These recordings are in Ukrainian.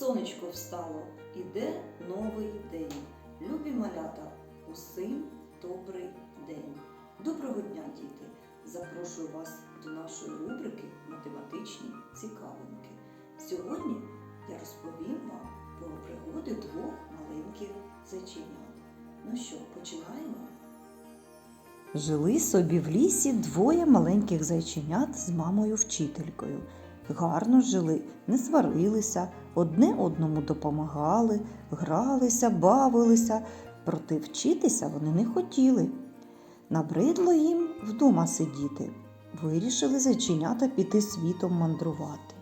Сонечко встало, іде новий день. Любі малята, усім добрий день. Доброго дня, діти! Запрошую вас до нашої рубрики Математичні цікавинки. Сьогодні я розповім вам про пригоди двох маленьких зайченят. Ну що, починаємо? Жили собі в лісі двоє маленьких зайченят з мамою вчителькою. Гарно жили, не сварилися, одне одному допомагали, гралися, бавилися, проте вчитися вони не хотіли. Набридло їм вдома сидіти. Вирішили зайченята піти світом мандрувати.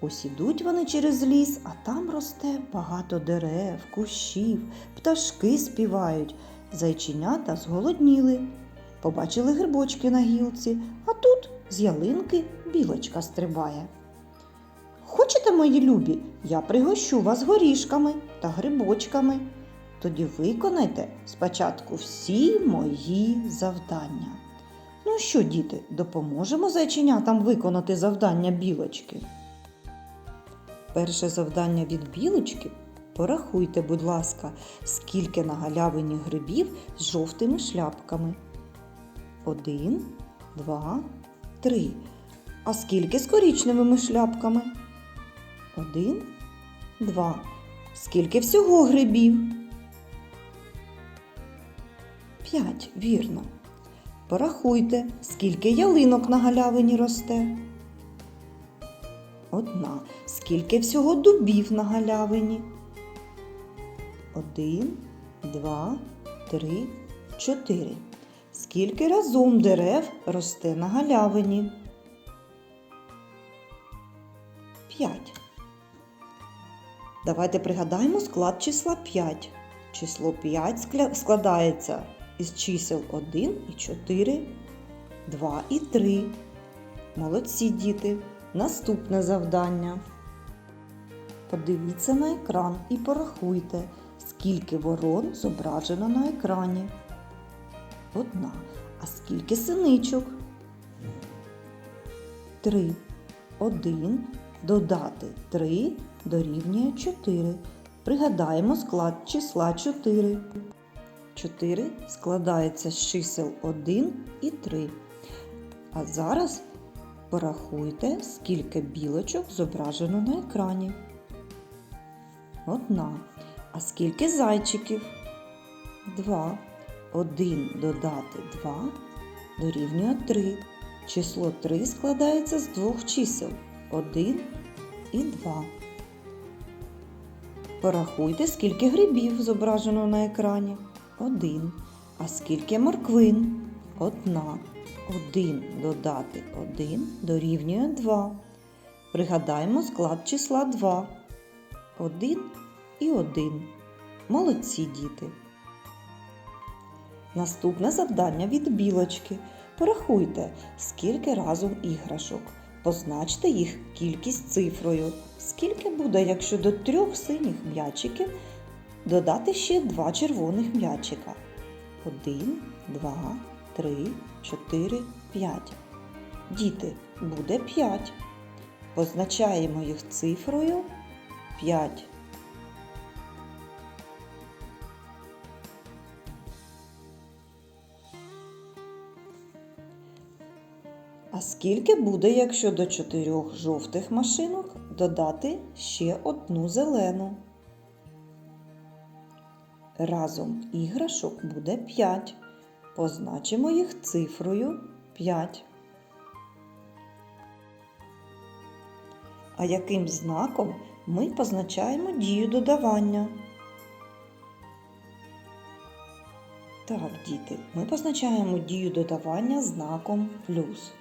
Ось ідуть вони через ліс, а там росте багато дерев, кущів, пташки співають. Зайченята зголодніли. Побачили грибочки на гілці, а тут з ялинки білочка стрибає. Хочете, мої любі, я пригощу вас горішками та грибочками. Тоді виконайте спочатку всі мої завдання. Ну що, діти, допоможемо зайченятам виконати завдання білочки? Перше завдання від білочки порахуйте, будь ласка, скільки на галявині грибів з жовтими шляпками. Один, два, три. А скільки з корічневими шляпками? Один, два. Скільки всього грибів? П'ять, вірно. Порахуйте, скільки ялинок на галявині росте. Одна. Скільки всього дубів на галявині? Один, два, три, чотири. Скільки разом дерев росте на галявині? П'ять. Давайте пригадаємо склад числа 5. Число 5 складається із чисел 1 і 4, 2 і 3. Молодці діти. Наступне завдання. Подивіться на екран і порахуйте, скільки ворон зображено на екрані. Одна. А скільки синичок? Три. Один. Додати три дорівнює чотири. Пригадаємо склад числа 4. 4 складається з чисел 1 і 3. А зараз порахуйте, скільки білочок зображено на екрані. Одна. А скільки зайчиків? Два. 1 додати 2 дорівнює 3. Число 3 складається з двох чисел 1 і 2. Порахуйте, скільки грибів зображено на екрані. 1. А скільки морквин? Одна. 1 додати 1 дорівнює 2. Пригадаємо склад числа 2. 1 і 1. Молодці діти. Наступне завдання від білочки. Порахуйте, скільки разом іграшок. Позначте їх кількість цифрою. Скільки буде, якщо до трьох синіх м'ячиків додати ще два червоних м'ячика? Один, два, три, чотири, п'ять. Діти, буде п'ять. Позначаємо їх цифрою 5. А скільки буде, якщо до чотирьох жовтих машинок додати ще одну зелену? Разом іграшок буде 5. Позначимо їх цифрою 5. А яким знаком ми позначаємо дію додавання? Так, діти, ми позначаємо дію додавання знаком плюс.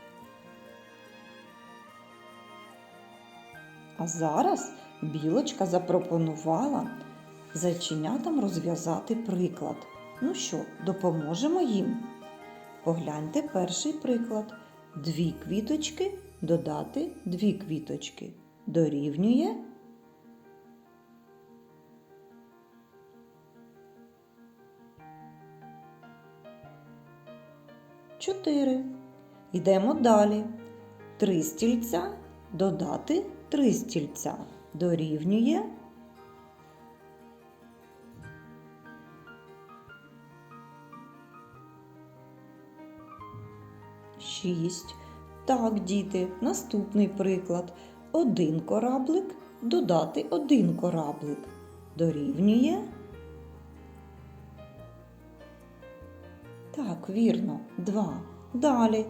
А зараз білочка запропонувала зайченятам розв'язати приклад. Ну що, допоможемо їм? Погляньте перший приклад. Дві квіточки додати дві квіточки. Дорівнює. Чотири. Йдемо далі. Три стільця додати три стільця дорівнює шість. Так, діти, наступний приклад. Один кораблик додати один кораблик. Дорівнює. Так, вірно, два. Далі.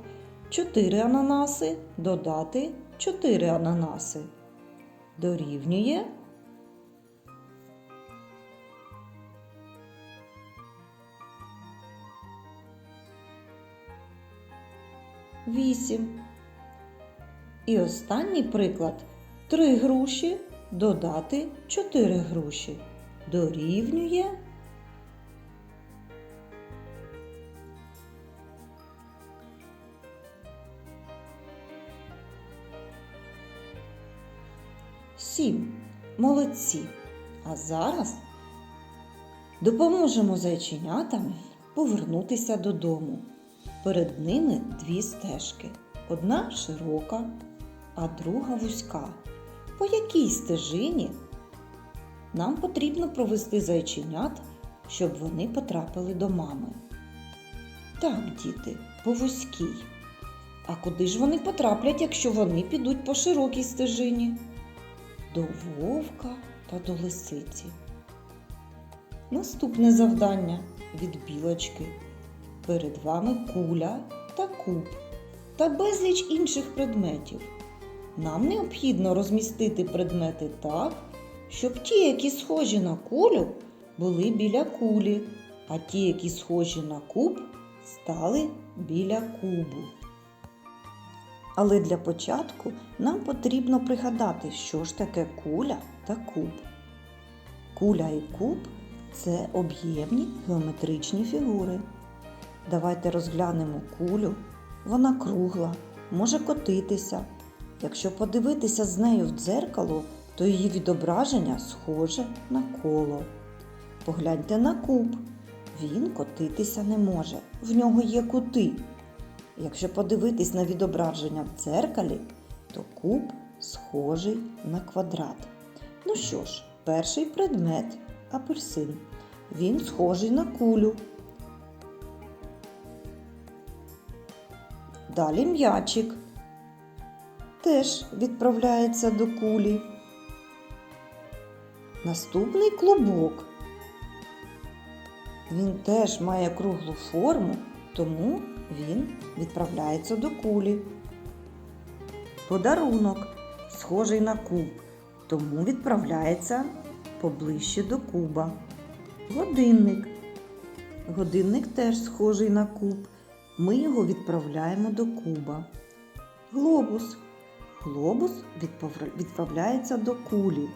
Чотири ананаси додати чотири ананаси. Дорівнює. Вісім. І останній приклад. Три груші додати чотири груші. Дорівнює. Сім. Молодці. А зараз допоможемо зайченятам повернутися додому. Перед ними дві стежки. Одна широка, а друга вузька. По якій стежині нам потрібно провести зайченят, щоб вони потрапили до мами. Так, діти, по вузькій. А куди ж вони потраплять, якщо вони підуть по широкій стежині? До вовка та до лисиці. Наступне завдання від білочки. Перед вами куля та куб та безліч інших предметів. Нам необхідно розмістити предмети так, щоб ті, які схожі на кулю, були біля кулі, а ті, які схожі на куб, стали біля кубу. Але для початку нам потрібно пригадати, що ж таке куля та куб. Куля і куб це об'ємні геометричні фігури. Давайте розглянемо кулю. Вона кругла, може котитися. Якщо подивитися з нею в дзеркало, то її відображення схоже на коло. Погляньте на куб. Він котитися не може. В нього є кути. Якщо подивитись на відображення в дзеркалі, то куб схожий на квадрат. Ну що ж, перший предмет апельсин. Він схожий на кулю. Далі м'ячик теж відправляється до кулі. Наступний клубок. Він теж має круглу форму, тому він відправляється до кулі. Подарунок схожий на куб, тому відправляється поближче до куба. Годинник. Годинник теж схожий на куб. Ми його відправляємо до куба. Глобус. Глобус відправляється до кулі.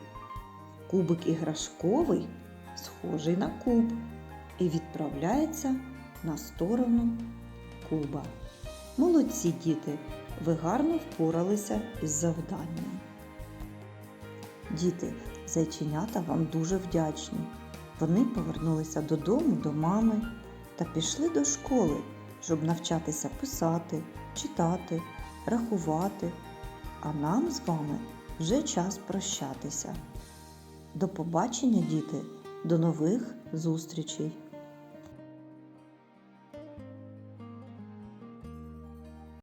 Кубик іграшковий схожий на куб і відправляється на сторону куба. Молодці діти, ви гарно впоралися із завданням. Діти, зайченята вам дуже вдячні. Вони повернулися додому до мами та пішли до школи, щоб навчатися писати, читати, рахувати. А нам з вами вже час прощатися. До побачення, діти, до нових зустрічей!